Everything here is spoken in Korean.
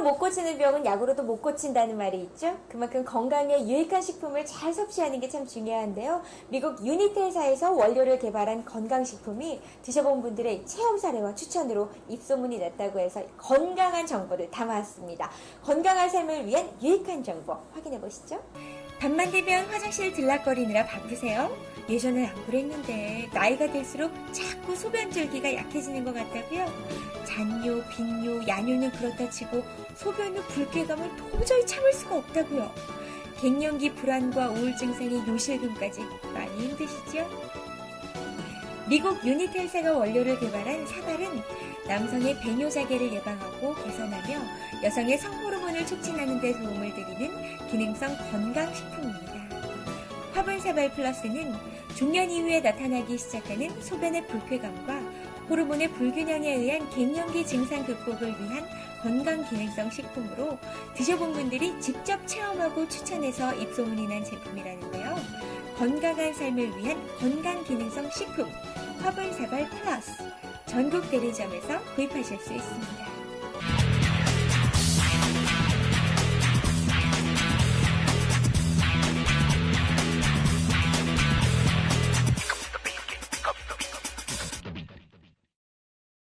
식품으로 못 고치는 병은 약으로도 못 고친다는 말이 있죠. 그만큼 건강에 유익한 식품을 잘 섭취하는 게 참 중요한데요. 미국 유니텔사에서 원료를 개발한 건강식품이 드셔본 분들의 체험 사례와 추천으로 입소문이 났다고 해서 건강한 정보를 담아왔습니다. 건강한 삶을 위한 유익한 정보 확인해 보시죠. 밤만 되면 화장실 들락거리느라 바쁘세요? 예전엔 안 그랬는데 나이가 들수록 자꾸 소변줄기가 약해지는 것 같다고요? 잔뇨, 빈뇨, 야뇨는 그렇다 치고 소변 후 불쾌감을 도저히 참을 수가 없다고요. 갱년기 불안과 우울증 생의 요실금까지 많이 힘드시죠? 미국 유니텔사가 원료를 개발한 사발은 남성의 배뇨자계를 예방하고 개선하며 여성의 성호르몬 을 촉진하는 데 도움을 드리는 기능성 건강식품입니다. 화분사발 플러스는 중년 이후에 나타나기 시작하는 소변의 불쾌감과 호르몬의 불균형에 의한 갱년기 증상 극복을 위한 건강 기능성 식품으로 드셔본 분들이 직접 체험하고 추천해서 입소문이 난 제품이라는데요. 건강한 삶을 위한 건강 기능성 식품 화분사발 플러스 전국 대리점에서 구입하실 수 있습니다.